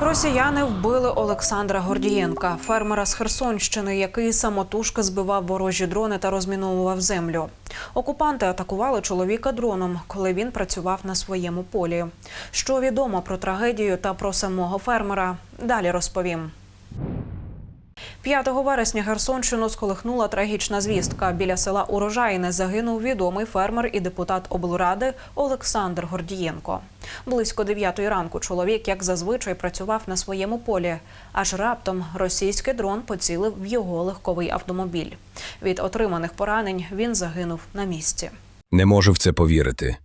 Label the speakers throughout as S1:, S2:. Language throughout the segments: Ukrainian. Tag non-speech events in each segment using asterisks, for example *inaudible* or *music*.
S1: Росіяни вбили Олександра Гордієнка, фермера з Херсонщини, який самотужки збивав ворожі дрони та розміновував землю. Окупанти атакували чоловіка дроном, коли він працював на своєму полі. Що відомо про трагедію та про самого фермера? Далі розповім. 5 вересня Херсонщину сколихнула трагічна звістка. Біля села Урожайне загинув відомий фермер і депутат облради Олександр Гордієнко. Близько 9 ранку чоловік, як зазвичай, працював на своєму полі. Аж раптом російський дрон поцілив в його легковий автомобіль. Від отриманих поранень він загинув на місці.
S2: Не можу в це повірити.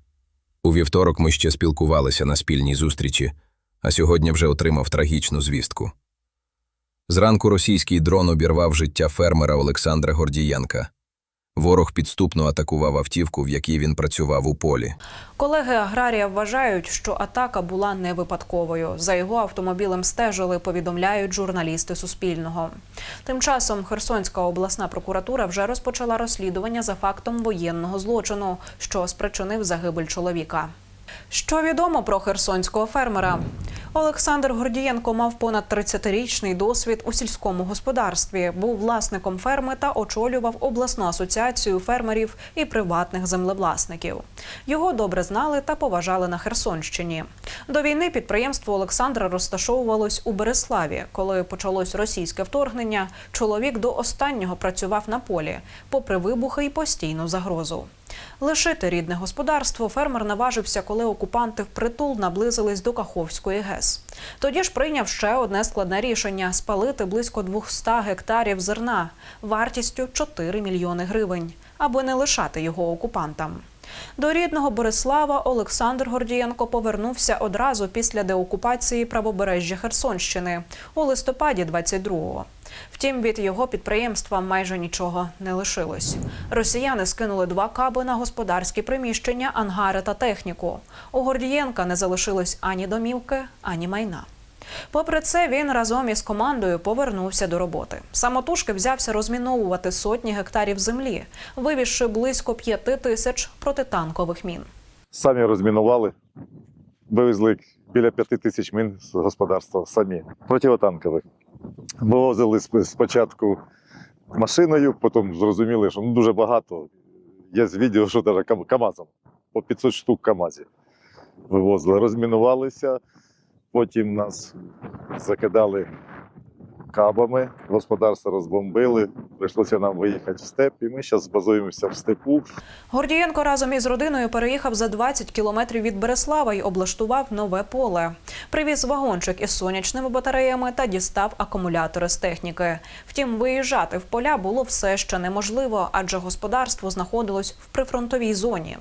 S2: У вівторок ми ще спілкувалися на спільній зустрічі, а сьогодні вже отримав трагічну звістку. Зранку російський дрон обірвав життя фермера Олександра Гордієнка. Ворог підступно атакував автівку, в якій він працював у полі.
S1: Колеги аграрія вважають, що атака була не випадковою. За його автомобілем стежили, повідомляють журналісти Суспільного. Тим часом Херсонська обласна прокуратура вже розпочала розслідування за фактом воєнного злочину, що спричинив загибель чоловіка. Що відомо про херсонського фермера? Олександр Гордієнко мав понад 30-річний досвід у сільському господарстві, був власником ферми та очолював обласну асоціацію фермерів і приватних землевласників. Його добре знали та поважали на Херсонщині. До війни підприємство Олександра розташовувалось у Береславі. Коли почалось російське вторгнення, чоловік до останнього працював на полі, попри вибухи і постійну загрозу. Лишити рідне господарство фермер наважився, коли окупанти впритул наблизились до Каховської ГЕС. Тоді ж прийняв ще одне складне рішення спалити близько 200 гектарів зерна вартістю 4 мільйони гривень, аби не лишати його окупантам. До рідного Борислава Олександр Гордієнко повернувся одразу після деокупації правобережжя Херсонщини у листопаді 22-го. Втім, від його підприємства майже нічого не лишилось. Росіяни скинули два каби на господарські приміщення, ангари та техніку. У Гордієнка не залишилось ані домівки, ані майна. Попри це, він разом із командою повернувся до роботи. Самотужки взявся розміновувати сотні гектарів землі, вивізши близько п'яти тисяч протитанкових мін.
S3: Самі розмінували, вивезли біля п'яти тисяч мін з господарства самі, противотанкових. Вивозили спочатку машиною, потім зрозуміли, що ну, дуже багато. Є з відео, що навіть КАМАЗом, по 500 штук КАМАЗів вивозили, розмінувалися, потім нас закидали кабами, господарство розбомбили, прийшлося нам виїхати в степ, і ми зараз базуємося в степу.
S1: Гордієнко разом із родиною переїхав за 20 кілометрів від Береслава й облаштував нове поле. Привіз вагончик із сонячними батареями та дістав акумулятори з техніки. Втім, виїжджати в поля було все ще неможливо, адже господарство знаходилось в прифронтовій зоні.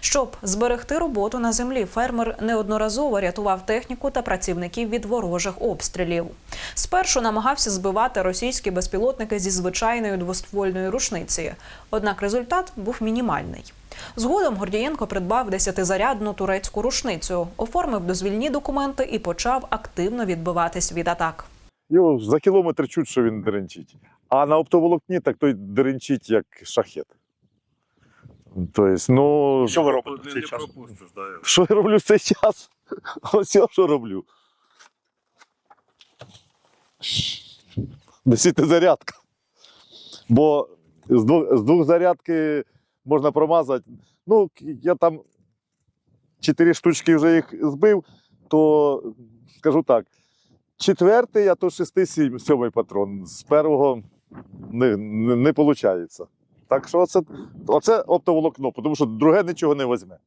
S1: Щоб зберегти роботу на землі, фермер неодноразово рятував техніку та працівників від ворожих обстрілів. Спершу намагався збивати російські безпілотники зі звичайної двоствольної рушниці. Однак результат був мінімальний. Згодом Гордієнко придбав десятизарядну турецьку рушницю, оформив дозвільні документи і почав активно відбиватись від атак.
S3: Його за кілометр чуть, що він деренчить. А на оптоволокні так той деренчить, як шахет. Тобто, ну,
S4: Що ви робите в цей час?
S3: що я роблю в цей час? *laughs* Ось я що роблю. Десятизарядка. Бо з двох, з двох зарядки можна промазати. Ну, я там чотири штучки вже їх збив, то скажу так. Четвертий, а то шести сім- сьомий патрон. З першого не, не, не виходить. Так що оце, оце оптоволокно, тому що друге нічого не візьме.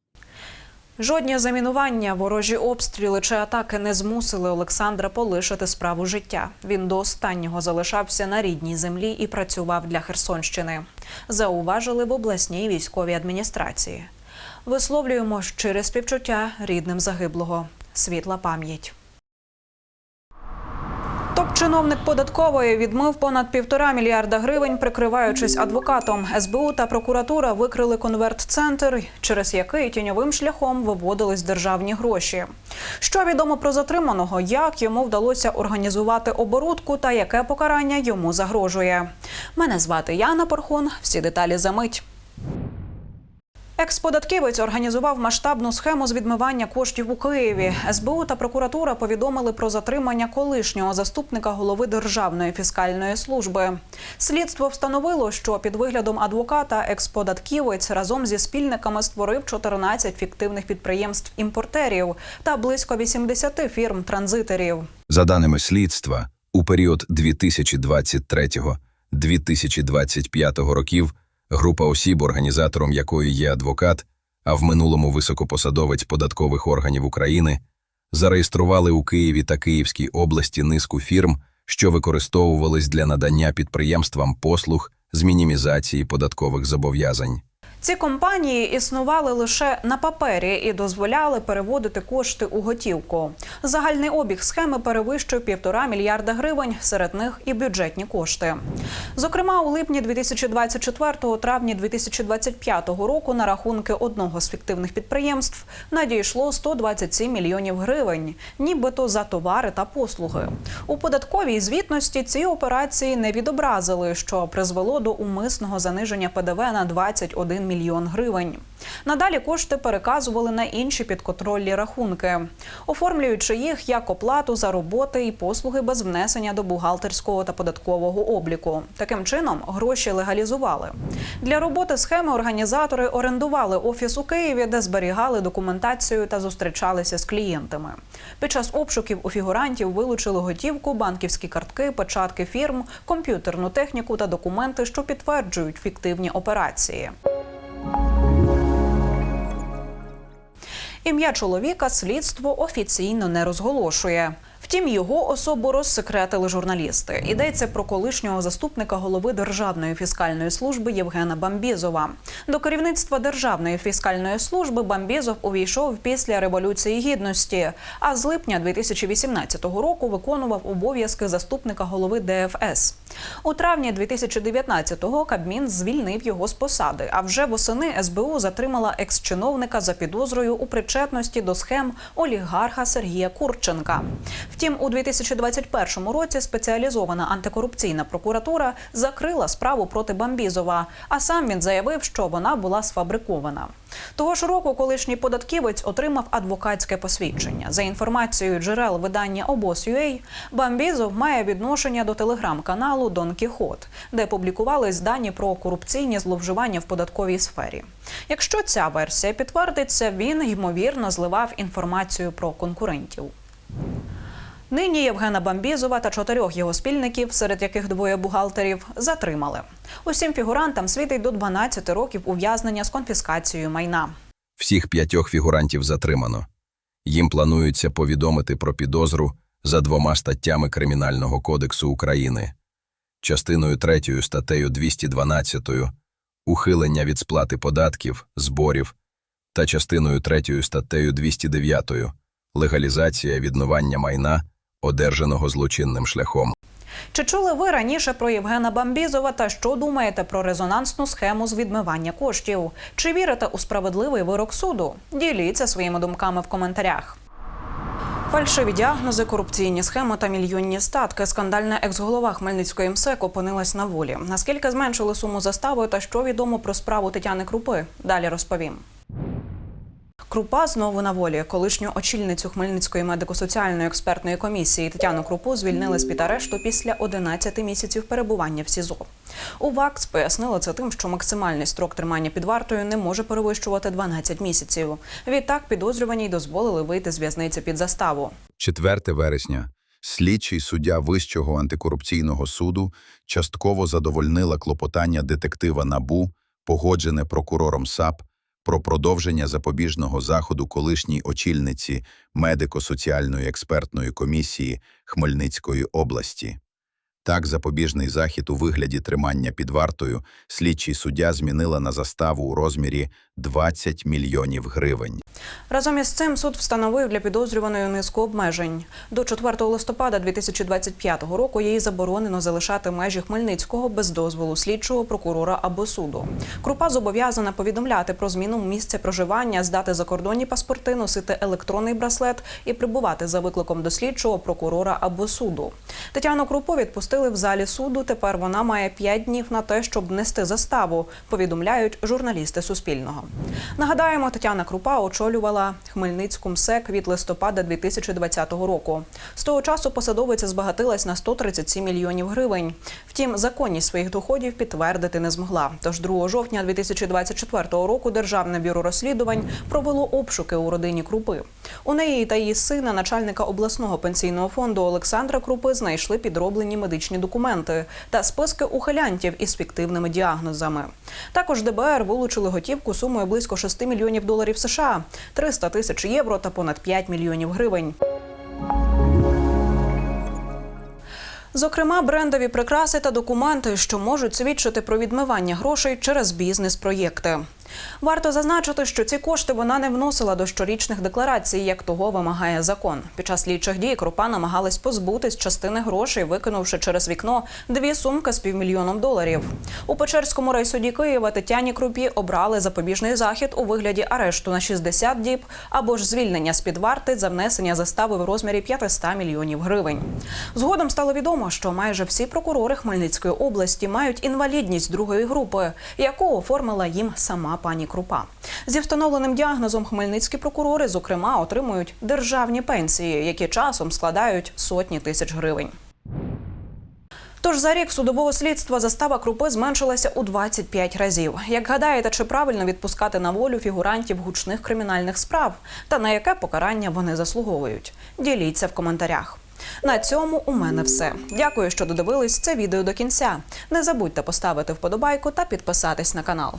S1: Жодні замінування, ворожі обстріли чи атаки не змусили Олександра полишити справу життя. Він до останнього залишався на рідній землі і працював для Херсонщини. Зауважили в обласній військовій адміністрації. Висловлюємо щире співчуття рідним загиблого. Світла пам'ять. Топ-чиновник податкової відмив понад півтора мільярда гривень, прикриваючись адвокатом. СБУ та прокуратура викрили конверт-центр, через який тіньовим шляхом виводились державні гроші. Що відомо про затриманого, як йому вдалося організувати оборудку та яке покарання йому загрожує. Мене звати Яна Порхун. Всі деталі за мить. Експодатківець організував масштабну схему з відмивання коштів у Києві. СБУ та прокуратура повідомили про затримання колишнього заступника голови Державної фіскальної служби. Слідство встановило, що під виглядом адвоката експодатківець разом зі спільниками створив 14 фіктивних підприємств імпортерів та близько 80 фірм транзиторів.
S2: За даними слідства, у період 2023-2025 років група осіб, організатором якої є адвокат, а в минулому високопосадовець податкових органів України, зареєстрували у Києві та Київській області низку фірм, що використовувались для надання підприємствам послуг з мінімізації податкових зобов'язань.
S1: Ці компанії існували лише на папері і дозволяли переводити кошти у готівку. Загальний обіг схеми перевищив півтора мільярда гривень, серед них і бюджетні кошти. Зокрема, у липні 2024 травні 2025 року на рахунки одного з фіктивних підприємств надійшло 127 мільйонів гривень, нібито за товари та послуги. У податковій звітності ці операції не відобразили, що призвело до умисного заниження ПДВ на 21 мільйон гривень. Надалі кошти переказували на інші підконтрольні рахунки, оформлюючи їх як оплату за роботи і послуги без внесення до бухгалтерського та податкового обліку. Таким чином гроші легалізували. Для роботи схеми організатори орендували офіс у Києві, де зберігали документацію та зустрічалися з клієнтами. Під час обшуків у фігурантів вилучили готівку, банківські картки, печатки фірм, комп'ютерну техніку та документи, що підтверджують фіктивні операції. Ім'я чоловіка слідство офіційно не розголошує. Втім, його особу розсекретили журналісти. Йдеться про колишнього заступника голови Державної фіскальної служби Євгена Бамбізова. До керівництва Державної фіскальної служби Бамбізов увійшов після революції гідності. А з липня 2018 року виконував обов'язки заступника голови ДФС. У травні 2019-го Кабмін звільнив його з посади. А вже восени СБУ затримала екс-чиновника за підозрою у причетності до схем олігарха Сергія Курченка. Втім, у 2021 році спеціалізована антикорупційна прокуратура закрила справу проти Бамбізова, а сам він заявив, що вона була сфабрикована. Того ж року колишній податківець отримав адвокатське посвідчення. За інформацією джерел видання обоз.ua, Бамбізов має відношення до телеграм-каналу Дон Кіхот, де публікувались дані про корупційні зловживання в податковій сфері. Якщо ця версія підтвердиться, він ймовірно зливав інформацію про конкурентів. Нині Євгена Бамбізова та чотирьох його спільників, серед яких двоє бухгалтерів, затримали. Усім фігурантам світить до 12 років ув'язнення з конфіскацією майна.
S2: Всіх п'ятьох фігурантів затримано. Їм планується повідомити про підозру за двома статтями Кримінального кодексу України. Частиною 3 статтею 212 ухилення від сплати податків, зборів та частиною 3 статтею 209 легалізація відмивання майна, одержаного злочинним шляхом.
S1: Чи чули ви раніше про Євгена Бамбізова та що думаєте про резонансну схему з відмивання коштів? Чи вірите у справедливий вирок суду? Діліться своїми думками в коментарях. Фальшиві діагнози, корупційні схеми та мільйонні статки. Скандальна екс-голова Хмельницької МСЕК опинилась на волі. Наскільки зменшили суму застави та що відомо про справу Тетяни Крупи? Далі розповім. Крупа знову на волі. Колишню очільницю Хмельницької медико-соціальної експертної комісії Тетяну Крупу звільнили з під арешту після 11 місяців перебування в СІЗО. У ВАКС пояснили це тим, що максимальний строк тримання під вартою не може перевищувати 12 місяців. Відтак підозрюваній дозволили вийти з в'язниці під заставу.
S4: 4 вересня слідчий суддя Вищого антикорупційного суду частково задовольнила клопотання детектива НАБУ, погоджене прокурором САП, про продовження запобіжного заходу колишній очільниці медико-соціальної експертної комісії Хмельницької області. Так, запобіжний захід у вигляді тримання під вартою слідчий суддя змінила на заставу у розмірі 20 мільйонів гривень.
S1: Разом із цим суд встановив для підозрюваної низку обмежень. До 4 листопада 2025 року їй заборонено залишати межі Хмельницького без дозволу слідчого прокурора або суду. Крупа зобов'язана повідомляти про зміну місця проживання, здати закордонні паспорти, носити електронний браслет і прибувати за викликом до слідчого прокурора або суду. Тетяну Крупу відпустили оголосили в залі суду. Тепер вона має 5 днів на те, щоб внести заставу. Повідомляють журналісти Суспільного. Нагадаємо, Тетяна Крупа очолювала Хмельницьку МСЕК від листопада 2020 року. З того часу посадовиця збагатилась на 137 мільйонів гривень. Втім, законність своїх доходів підтвердити не змогла. Тож 2 жовтня 2024 року Державне бюро розслідувань провело обшуки у родині Крупи. У неї та її сина, начальника обласного пенсійного фонду Олександра Крупи, знайшли підроблені медичні документи та списки ухилянтів із фіктивними діагнозами. Також ДБР вилучили готівку сумою близько 6 мільйонів доларів США, 300 тисяч євро та понад 5 мільйонів гривень. Зокрема, брендові прикраси та документи, що можуть свідчити про відмивання грошей через бізнес-проєкти. Варто зазначити, що ці кошти вона не вносила до щорічних декларацій, як того вимагає закон. Під час слідчих дій Крупа намагалась позбутись частини грошей, викинувши через вікно дві сумки з півмільйоном доларів. У Печерському райсуді Києва Тетяні Крупі обрали запобіжний захід у вигляді арешту на 60 діб або ж звільнення з під варти за внесення застави в розмірі 500 мільйонів гривень. Згодом стало відомо, що майже всі прокурори Хмельницької області мають інвалідність другої групи, яку оформила їм сама пані Крупа. Зі встановленим діагнозом хмельницькі прокурори, зокрема, отримують державні пенсії, які часом складають сотні тисяч гривень. Тож за рік судового слідства застава крупи зменшилася у 25 разів. Як гадаєте, чи правильно відпускати на волю фігурантів гучних кримінальних справ та на яке покарання вони заслуговують? Діліться в коментарях. На цьому у мене все. Дякую, що додивились це відео до кінця. Не забудьте поставити вподобайку та підписатись на канал.